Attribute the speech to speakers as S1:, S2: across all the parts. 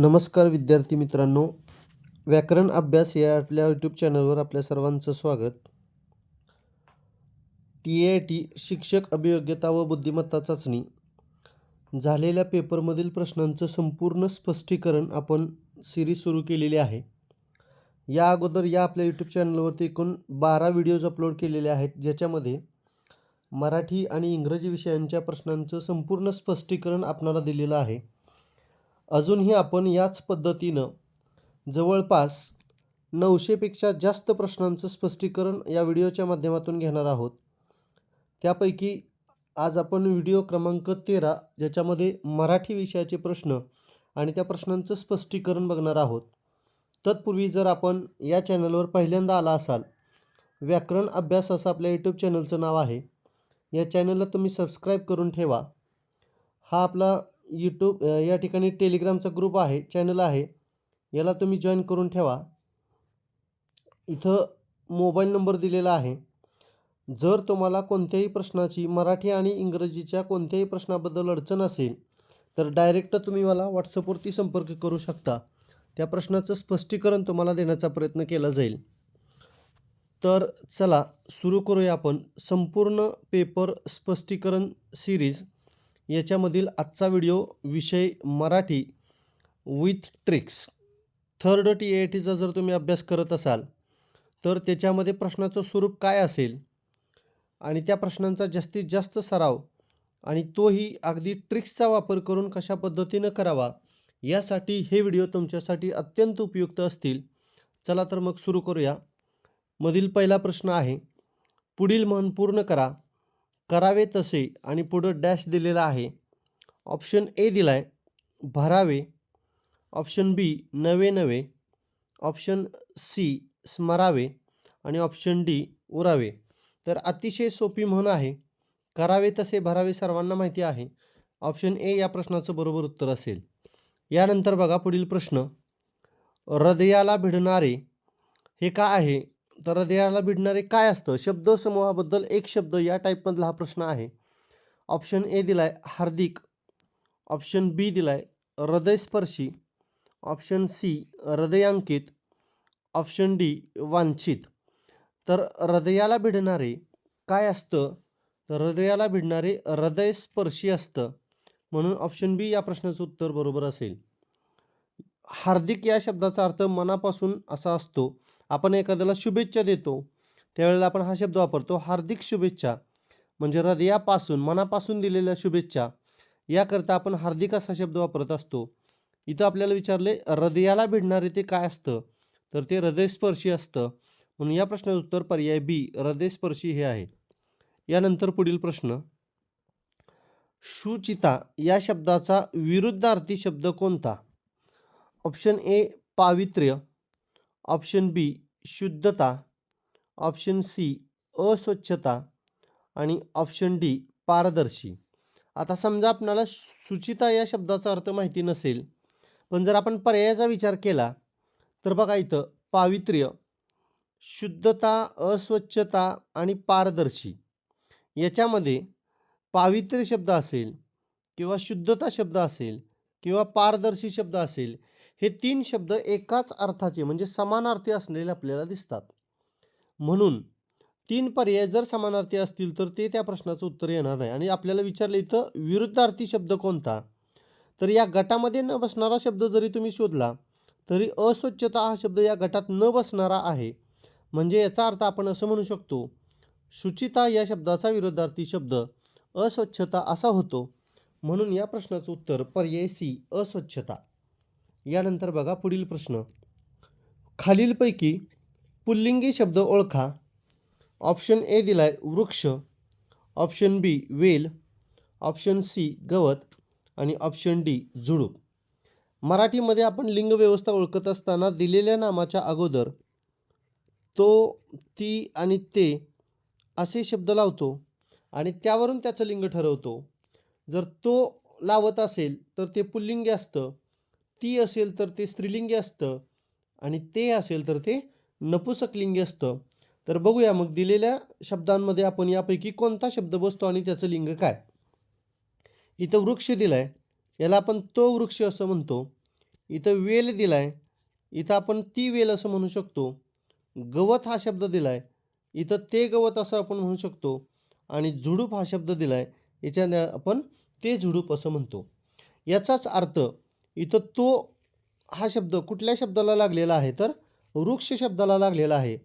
S1: नमस्कार विद्यार्थी मित्रांनो. व्याकरण अभ्यास या आपल्या यूट्यूब चॅनलवर आपल्या सर्वांचं स्वागत. टी ए टी शिक्षक अभियोग्यता व बुद्धिमत्ता चाचणी. झालेल्या पेपरमधील प्रश्नांचं संपूर्ण स्पष्टीकरण आपण सिरीज सुरू केलेली आहे. या अगोदर या आपल्या यूट्यूब चॅनलवरती एकूण बारा व्हिडिओज अपलोड केलेले आहेत ज्याच्यामध्ये मराठी आणि इंग्रजी विषयांच्या प्रश्नांचं संपूर्ण स्पष्टीकरण आपणाला दिलेलं आहे. अजूनही आपण याच पद्धतीनं जवळपास नऊशेपेक्षा जास्त प्रश्नांचं स्पष्टीकरण या व्हिडिओच्या माध्यमातून घेणार आहोत. त्यापैकी आज आपण व्हिडिओ क्रमांक तेरा ज्याच्यामध्ये मराठी विषयाचे प्रश्न आणि त्या प्रश्नांचं स्पष्टीकरण बघणार आहोत. तत्पूर्वी जर आपण या चॅनलवर पहिल्यांदा आला असाल व्याकरण अभ्यास असं आपल्या यूट्यूब चॅनलचं नाव आहे. या चॅनलला तुम्ही सबस्क्राईब करून ठेवा. हा आपला यूट्यूब या ठिकाणी टेलिग्रामचा ग्रुप आहे चॅनल आहे. याला तुम्ही जॉईन करून ठेवा. इथं मोबाईल नंबर दिलेला आहे. जर तुम्हाला कोणत्याही प्रश्नाची मराठी आणि इंग्रजीच्या कोणत्याही प्रश्नाबद्दल अडचण असेल तर डायरेक्ट तुम्ही मला व्हॉट्सअपवरती संपर्क करू शकता. त्या प्रश्नाचं स्पष्टीकरण तुम्हाला देण्याचा प्रयत्न केला जाईल. तर चला सुरू करूया आपण. संपूर्ण पेपर स्पष्टीकरण सिरीज याच्यामधील आजचा व्हिडिओ विषय Marathi with tricks third T A टीचा जर तुम्ही अभ्यास करत असाल तर त्याच्यामध्ये प्रश्नाचं स्वरूप काय असेल आणि त्या प्रश्नांचा जास्तीत जास्त सराव आणि तोही अगदी ट्रिक्सचा वापर करून कशा पद्धतीनं करावा यासाठी हे व्हिडिओ तुमच्यासाठी अत्यंत उपयुक्त असतील. चला तर मग सुरू करूया. मधील पहिला प्रश्न आहे पुढील म्हण पूर्ण करा. करावे तसे आणि पुढं डॅश दिलेला आहे. ऑप्शन ए दिला आहे भरावे. ऑप्शन बी नवे नवे. ऑप्शन सी स्मरावे. आणि ऑप्शन डी उरावे. तर अतिशय सोपी म्हण आहे. करावे तसे भरावे सर्वांना माहिती आहे. ऑप्शन ए या प्रश्नाचं बरोबर उत्तर असेल. यानंतर बघा पुढील प्रश्न. हृदयाला भिडणारे हे का आहे? तर हृदयाला भिडणारे काय असतं? शब्दसमूहाबद्दल एक शब्द या टाईपमधला हा प्रश्न आहे. ऑप्शन ए दिलाय हार्दिक. ऑप्शन बी दिलाय हृदयस्पर्शी. ऑप्शन सी हृदयांकित. ऑप्शन डी वांछित. तर हृदयाला भिडणारे काय असतं? तर हृदयाला भिडणारे हृदयस्पर्शी असतं. म्हणून ऑप्शन बी या प्रश्नाचं उत्तर बरोबर असेल. हार्दिक या शब्दाचा अर्थ मनापासून असा असतो आपण एखाद्याला शुभेच्छा देतो त्यावेळेला आपण हा शब्द वापरतो हार्दिक शुभेच्छा. म्हणजे हृदयापासून मनापासून दिलेल्या शुभेच्छा. याकरता आपण हार्दिक असा शब्द वापरत असतो. इथं आपल्याला विचारले हृदयाला भिडणारे ते काय असतं? तर ते हृदयस्पर्शी असतं. म्हणून या प्रश्नाचं उत्तर पर्याय बी हृदयस्पर्शी हे आहे. यानंतर पुढील प्रश्न. शुचिता या शब्दाचा विरुद्धार्थी शब्द कोणता? ऑप्शन ए पावित्र्य. ऑप्शन बी शुद्धता. ऑप्शन सी अस्वच्छता. आणि ऑप्शन डी पारदर्शी. आता समजा आपणाला सुचिता या शब्दाचा अर्थ माहिती नसेल पण जर आपण पर्यायाचा विचार केला तर बघा इथं पावित्र्य. शुद्धता अस्वच्छता आणि पारदर्शी. याच्यामध्ये पावित्र्य शब्द असेल किंवा शुद्धता शब्द असेल किंवा पारदर्शी शब्द असेल हे तीन शब्द एकाच अर्थाचे म्हणजे समानार्थी असलेले आपल्याला दिसतात. म्हणून तीन पर्याय जर समानार्थी असतील तर ते त्या प्रश्नाचं उत्तर येणार नाही. आणि आपल्याला विचारलं इथं विरुद्धार्थी शब्द कोणता? तर या गटामध्ये न बसणारा शब्द जरी तुम्ही शोधला तरी अस्वच्छता हा शब्द या गटात न बसणारा आहे. म्हणजे याचा अर्थ आपण असं म्हणू शकतो शुचिता या शब्दाचा विरुद्धार्थी शब्द अस्वच्छता असा होतो. म्हणून या प्रश्नाचं उत्तर पर्याय सी अस्वच्छता. यानंतर बघा पुढील प्रश्न. खालीलपैकी पुल्लिंगी शब्द ओळखा. ऑप्शन ए दिलाय वृक्ष. ऑप्शन बी वेल. ऑप्शन सी गवत. आणि ऑप्शन डी झुडूप. मराठीमध्ये आपण लिंग व्यवस्था ओळखत असताना दिलेल्या नामाच्या अगोदर तो ती आणि ते असे शब्द लावतो आणि त्यावरून त्याचं लिंग ठरवतो. जर तो लावत असेल तर ते पुल्लिंगी असतं. ती असेल तर ते स्त्रीलिंगी असतं आणि ते असेल तर ते नपुसकलिंगी असतं. तर बघूया मग दिलेल्या शब्दांमध्ये आपण यापैकी कोणता शब्द बसतो आणि त्याचं लिंग काय? इथं वृक्ष दिलं आहे याला आपण तो वृक्ष असं म्हणतो. इथं वेल दिला आहे इथं आपण ती वेल असं म्हणू शकतो. गवत हा शब्द दिला आहे इथं ते गवत असं आपण म्हणू शकतो. आणि झुडूप हा शब्द दिला आहे याच्याने आपण ते झुडूप असं म्हणतो. याचाच अर्थ इथं तो हा शब्द कुठल्या शब्दाला लागलेला आहे? तर वृक्ष शब्दाला लागलेला आहे.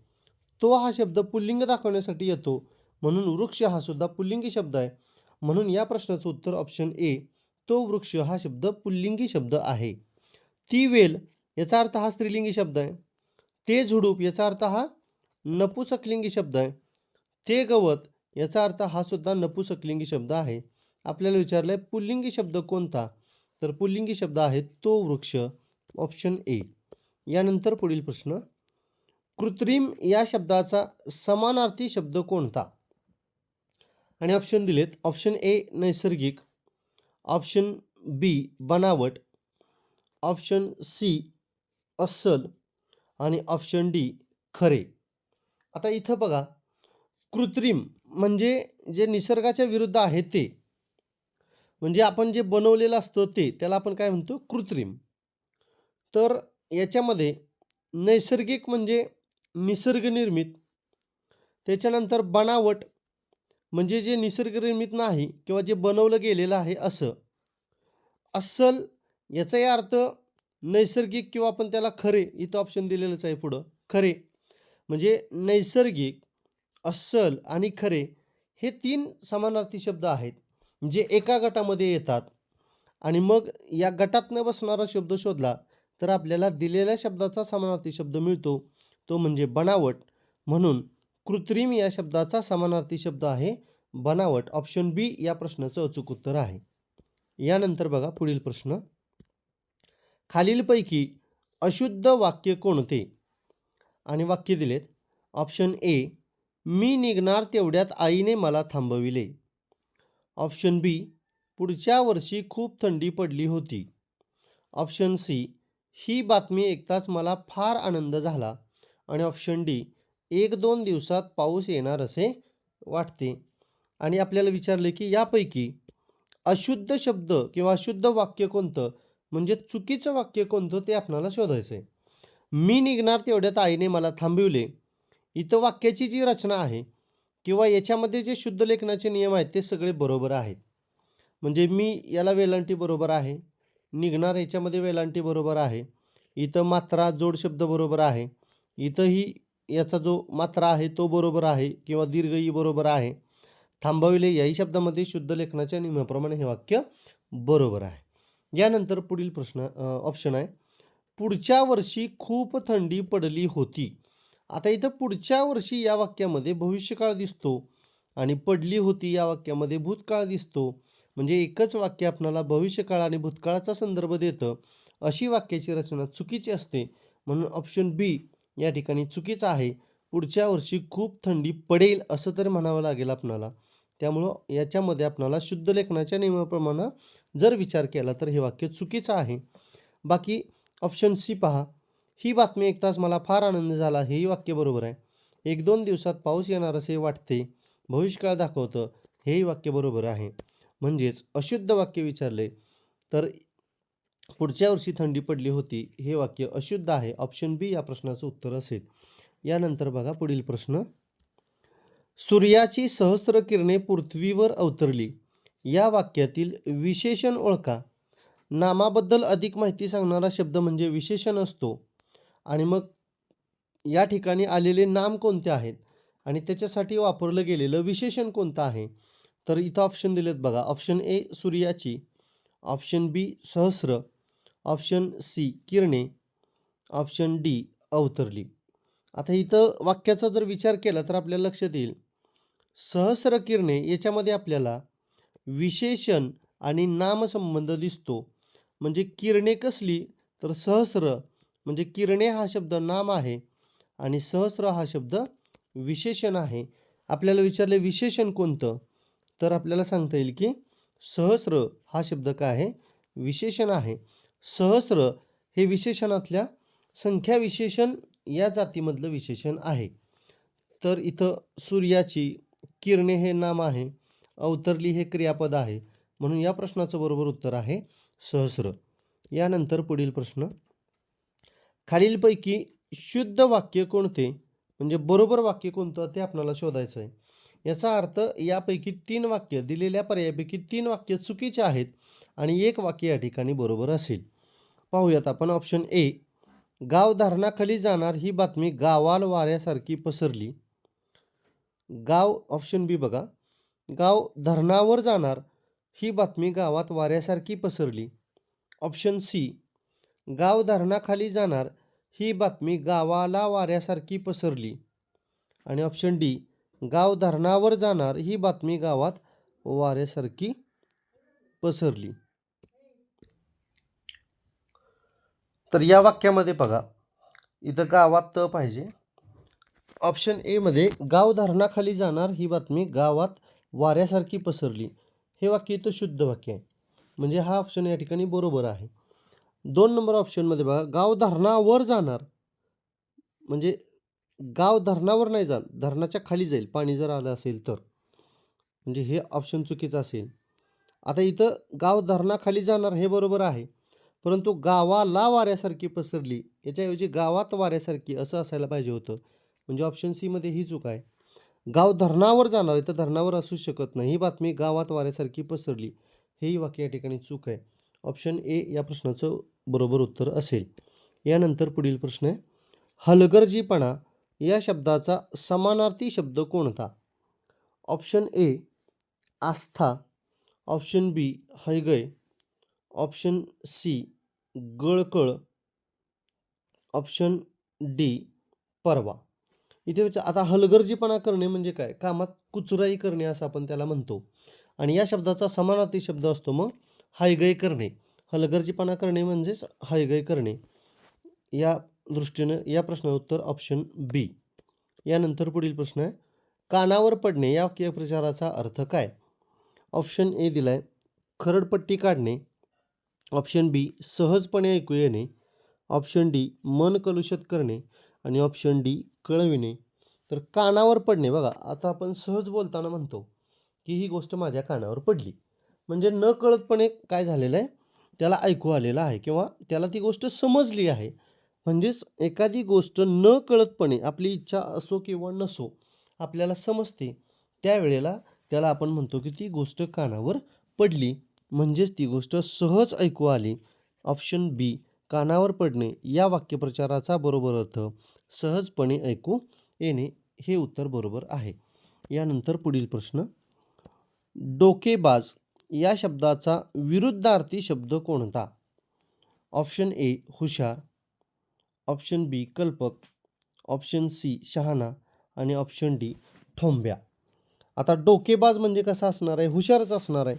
S1: तो हा शब्द पुल्लिंग दाखवण्यासाठी येतो. म्हणून वृक्ष हा सुद्धा पुल्लिंगी शब्द आहे. म्हणून या प्रश्नाचं उत्तर ऑप्शन ए तो वृक्ष हा शब्द पुल्लिंगी शब्द आहे. ती वेल याचा अर्थ हा स्त्रीलिंगी शब्द आहे. ते झुडूप याचा अर्थ हा नपुसकलिंगी शब्द आहे. ते गवत याचा अर्थ हा सुद्धा नपुसकलिंगी शब्द आहे. आपल्याला विचारलं आहे पुल्लिंगी शब्द कोणता? तर पुल्लिंगी शब्द आहे तो वृक्ष ऑप्शन ए यानंतर पुढील प्रश्न. कृत्रिम या शब्दाचा समानार्थी शब्द कोणता? आणि ऑप्शन दिलेत. ऑप्शन ए नैसर्गिक. ऑप्शन बी बनावट. ऑप्शन सी अस्सल. आणि ऑप्शन डी खरे. आता इथं बघा. कृत्रिम म्हणजे जे निसर्गाच्या विरुद्ध आहे ते. म्हणजे आपण जे बनवलेलं असतं ते त्याला आपण काय म्हणतो? कृत्रिम. तर याच्यामध्ये नैसर्गिक म्हणजे निसर्गनिर्मित त्याच्यानंतर बनावट म्हणजे जे निसर्गनिर्मित नाही किंवा जे बनवलं गेलेलं आहे असं. अस्सल याचाही अर्थ नैसर्गिक किंवा आपण त्याला खरे इथं ऑप्शन दिलेलंच आहे पुढं खरे. म्हणजे नैसर्गिक अस्सल आणि खरे हे तीन समानार्थी शब्द आहेत. जे एका गटामध्ये येतात आणि मग या गटातनं बसणारा शब्द शोधला तर आपल्याला दिलेल्या शब्दाचा समानार्थी शब्द मिळतो. तो म्हणजे बनावट. म्हणून कृत्रिम या शब्दाचा समानार्थी शब्द आहे बनावट. ऑप्शन बी या प्रश्नाचं अचूक उत्तर आहे. यानंतर बघा पुढील प्रश्न. खालीलपैकी अशुद्ध वाक्य कोणते? आणि वाक्य दिलेत. ऑप्शन ए मी निघणार तेवढ्यात आईने मला थांबविले. ऑप्शन बी पुढच्या वर्षी खूप थंडी पडली होती. ऑप्शन सी ही बातमी ऐकताच मला फार आनंद झाला. आणि ऑप्शन डी एक दोन दिवसात पाऊस येणार असे वाटते. आणि आपल्याला विचारले की यापैकी अशुद्ध शब्द किंवा अशुद्ध वाक्य कोणतं? म्हणजे चुकीचं वाक्य कोणतं ते आपणाला शोधायचं आहे मी निघणार तेवढ्यात आईने मला थांबविले. इथं वाक्याची जी रचना आहे किंवा याच्यामध्ये जे शुद्ध लेखनाचे नियम आहेत ते सगळे बरोबर आहेत. म्हणजे मी याला वेलांटी बरोबर आहे निघणार याच्यामध्ये वेलांटी बरोबर आहे इथं मात्रा जोड शब्द बरोबर आहे इथंही याचा जो मात्रा आहे तो बरोबर आहे किंवा दीर्घही बरोबर आहे. थांबविले याही शब्दामध्ये शुद्ध लेखनाच्या नियमाप्रमाणे हे वाक्य बरोबर आहे. यानंतर पुढील प्रश्न ऑप्शन आहे. पुढच्या वर्षी खूप थंडी पडली होती. आता इथं पुढच्या वर्षी या वाक्यामध्ये भविष्यकाळ दिसतो आणि पडली होती या वाक्यामध्ये भूतकाळ दिसतो. म्हणजे एकच वाक्य आपणाला भविष्यकाळ आणि भूतकाळाचा संदर्भ देतं. अशी वाक्याची रचना चुकीची असते. म्हणून ऑप्शन बी या ठिकाणी चुकीचं आहे. पुढच्या वर्षी खूप थंडी पडेल असं तर म्हणावं लागेल आपणाला. त्यामुळं याच्यामध्ये आपणाला शुद्ध लेखनाच्या नियमाप्रमाणे जर विचार केला तर हे वाक्य चुकीचं आहे. बाकी ऑप्शन सी पहा. ही बातमी ऐकताच मला फार आनंद झाला हेही वाक्य बरोबर आहे. एक दोन दिवसात पाऊस येणार असे वाटते भविष्यकाळ दाखवतं हेही वाक्य बरोबर आहे. म्हणजेच अशुद्ध वाक्य विचारले तर पुढच्या वर्षी थंडी पडली होती हे वाक्य अशुद्ध आहे ऑप्शन बी या प्रश्नाचं उत्तर असेल. यानंतर बघा पुढील प्रश्न. सूर्याची सहस्र किरणे पृथ्वीवर अवतरली. या वाक्यातील विशेषण ओळखा. नामाबद्दल अधिक माहिती सांगणारा शब्द म्हणजे विशेषण असतो. आणि मग या ठिकाणी आलेले नाम कोणते आहेत? आणि त्याच्यासाठी वापरलं गेलेलं विशेषण कोणतं आहे? तर इथं ऑप्शन दिलेत बघा. ऑप्शन ए सूर्याची. ऑप्शन बी सहस्र. ऑप्शन सी किरणे. ऑप्शन डी अवतरली. आता इथं वाक्याचा जर विचार केला तर आपल्याला लक्षात येईल. सहस्र किरणे याच्यामध्ये आपल्याला विशेषण आणि नामसंबंध दिसतो. म्हणजे किरणे कसली? तर सहस्र. म्हणजे किरणे हा शब्द नाम आहे आणि सहस्र हा शब्द विशेषण आहे. आपल्याला विचारले विशेषण कोणतं? तर आपल्याला सांगता येईल की सहस्र हा शब्द काय आहे? विशेषण आहे. सहस्र हे विशेषणातल्या संख्या विशेषण या जातीमधलं विशेषण आहे. तर इथं सूर्याची किरणे हे नाम आहे अवतरली हे क्रियापद आहे म्हणून या प्रश्नाचं बरोबर उत्तर आहे सहस्र. यानंतर पुढील प्रश्न खालीलपैकी शुद्ध वाक्य कोणते? म्हणजे बरोबर वाक्य कोणतं ते आपल्याला शोधायचं आहे. याचा अर्थ यापैकी तीन वाक्य दिलेल्या पर्यायापैकी तीन वाक्य चुकीचे आहेत आणि एक वाक्य या ठिकाणी बरोबर असेल. पाहूयात आपण ऑप्शन ए गाव धरणाखाली जाणार ही बातमी गावाल वाऱ्यासारखी पसरली. गाव ऑप्शन बी बघा. गाव धरणावर जाणार ही बातमी गावात वाऱ्यासारखी पसरली. ऑप्शन सी गाव धरणाखाली जाणार ही बातमी गावाला वाऱ्यासारखी पसरली. आणि ऑप्शन डी गाव धरणावर जाणार ही बातमी गावात वाऱ्यासारखी पसरली. तर या वाक्यामध्ये बघा इथं गावात त पाहिजे. ऑप्शन एमध्ये गाव धरणाखाली जाणार ही बातमी गावात वाऱ्यासारखी पसरली. हे वाक्य इथं शुद्ध वाक्य आहे. म्हणजे हा ऑप्शन या ठिकाणी बरोबर आहे. दोन नंबर ऑप्शनमध्ये बघा गाव धरणावर जाणार. म्हणजे गाव धरणावर नाही जाणार धरणाच्या खाली जाईल पाणी जर आलं असेल तर. म्हणजे हे ऑप्शन चुकीचं असेल. आता इथं गाव धरणाखाली जाणार हे बरोबर आहे. परंतु गावाला वाऱ्यासारखी पसरली याच्याऐवजी गावात वाऱ्यासारखी असं असायला पाहिजे होतं. म्हणजे ऑप्शन सीमध्ये ही चूक आहे. गाव धरणावर जाणार इथं धरणावर असू शकत नाही. ही बातमी गावात वाऱ्यासारखी पसरली हेही वाक्य या ठिकाणी चूक आहे. ऑप्शन ए या प्रश्नाचं बरोबर उत्तर असेल. यानंतर पुढील प्रश्न आहे. हलगर्जीपणा या शब्दाचा समानार्थी शब्द कोणता? ऑप्शन ए आस्था. ऑप्शन बी हयगय ऑप्शन सी गळकळ. ऑप्शन डी परवा. इथे विचार आता हलगर्जीपणा करणे म्हणजे काय? कामात कुचराई करणे असं आपण त्याला म्हणतो. आणि या शब्दाचा समानार्थी शब्द असतो मग हायगय करणे. हलगर्जीपणा करणे म्हणजेच हायगय करणे. या दृष्टीनं या प्रश्नाचं उत्तर ऑप्शन बी यानंतर पुढील प्रश्न आहे. कानावर पडणे या वाक्यप्रचाराचा अर्थ काय? ऑप्शन ए दिला आहे खरडपट्टी काढणे. ऑप्शन बी सहजपणे ऐकू येणे. ऑप्शन डी मन कलुषित करणे. आणि ऑप्शन डी कळविणे. तर कानावर पडणे. बघा आता आपण सहज बोलताना म्हणतो की ही गोष्ट माझ्या कानावर पडली. म्हणजे न कळतपणे काय झालेलं आहे त्याला ऐकू आलेलं आहे किंवा त्याला ती गोष्ट समजली आहे. म्हणजेच एखादी गोष्ट न कळतपणे आपली इच्छा असो किंवा नसो आपल्याला समजते त्यावेळेला त्याला आपण म्हणतो की ती गोष्ट कानावर पडली. म्हणजेच ती गोष्ट सहज ऐकू आली. ऑप्शन बी कानावर पडणे. या वाक्यप्रचाराचा बरोबर अर्थ सहजपणे ऐकू येणे हे उत्तर बरोबर आहे. यानंतर पुढील प्रश्न. डोकेबाज या शब्दाचा विरुद्धार्थी शब्द कोणता? ऑप्शन ए हुशार. ऑप्शन बी कल्पक. ऑप्शन सी शहाणा. आणि ऑप्शन डी ठोंब्या. आता डोकेबाज म्हणजे कसं असणार आहे? हुशारच असणार आहे.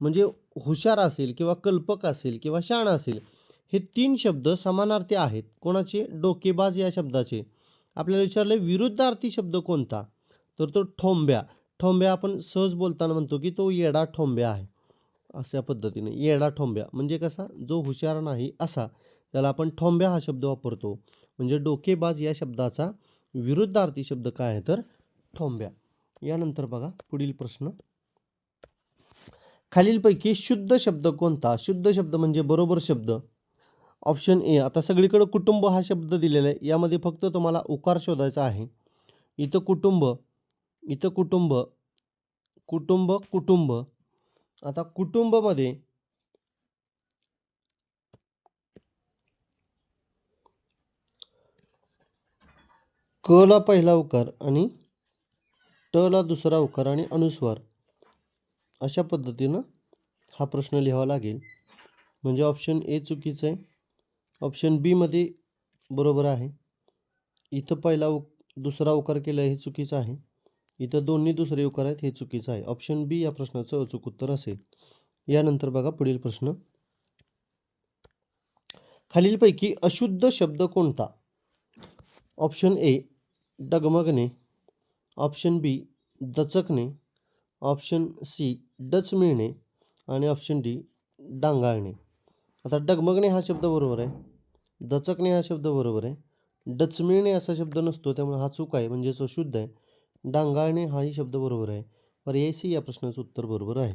S1: म्हणजे हुशार असेल किंवा कल्पक असेल किंवा शहाणा असेल हे तीन शब्द समानार्थी आहेत. कोणाचे? डोकेबाज या शब्दाचे. आपल्याला विचारले विरुद्धार्थी शब्द कोणता? तर तो ठोंब्या. ठोंब्या आपण सहज बोलताना म्हणतो की तो येडा ठोंब्या आहे. अशा पद्धतीने येडा ठोंब्या म्हणजे कसा? जो हुशार नाही असा. त्याला आपण ठोंब्या हा शब्द वापरतो. म्हणजे डोकेबाज या शब्दाचा विरुद्धार्थी शब्द काय आहे तर? ठोंब्या. यानंतर बघा पुढील प्रश्न. खालीलपैकी शुद्ध शब्द कोणता? शुद्ध शब्द म्हणजे बरोबर शब्द. ऑप्शन ए आता सगळीकडे कुटुंब हा शब्द दिलेला आहे. यामध्ये फक्त तुम्हाला उकार शोधायचा आहे. इथं कुटुंब इथं कुटुंब कुटुंब कुटुंब. आता कुटुंबमध्ये क ला पहिला उकार आणि ट ला दुसरा उकार आणि अनुस्वार अशा पद्धतीनं हा प्रश्न लिहावा लागेल. म्हणजे ऑप्शन ए चुकीचं आहे. ऑप्शन बीमध्ये बरोबर आहे. इथं पहिला उ दुसरा उकार केला हे चुकीचं आहे. इथं दोन्ही दुसरे उकार आहेत हे चुकीचं आहे. ऑप्शन बी या प्रश्नाचं अचूक उत्तर असेल. यानंतर बघा पुढील प्रश्न. खालीलपैकी अशुद्ध शब्द कोणता? ऑप्शन ए डगमगणे. ऑप्शन बी दचकणे. ऑप्शन सी डच मिळणे. आणि ऑप्शन डी डांगाळणे. आता डगमगणे हा शब्द बरोबर आहे. दचकणे हा शब्द बरोबर आहे. डचमिळणे असा शब्द नसतो त्यामुळे हा चूक आहे म्हणजेच अशुद्ध आहे. डांगाळणे हाही शब्द बरोबर आहे. पर्याय सी या प्रश्नाचं उत्तर बरोबर आहे.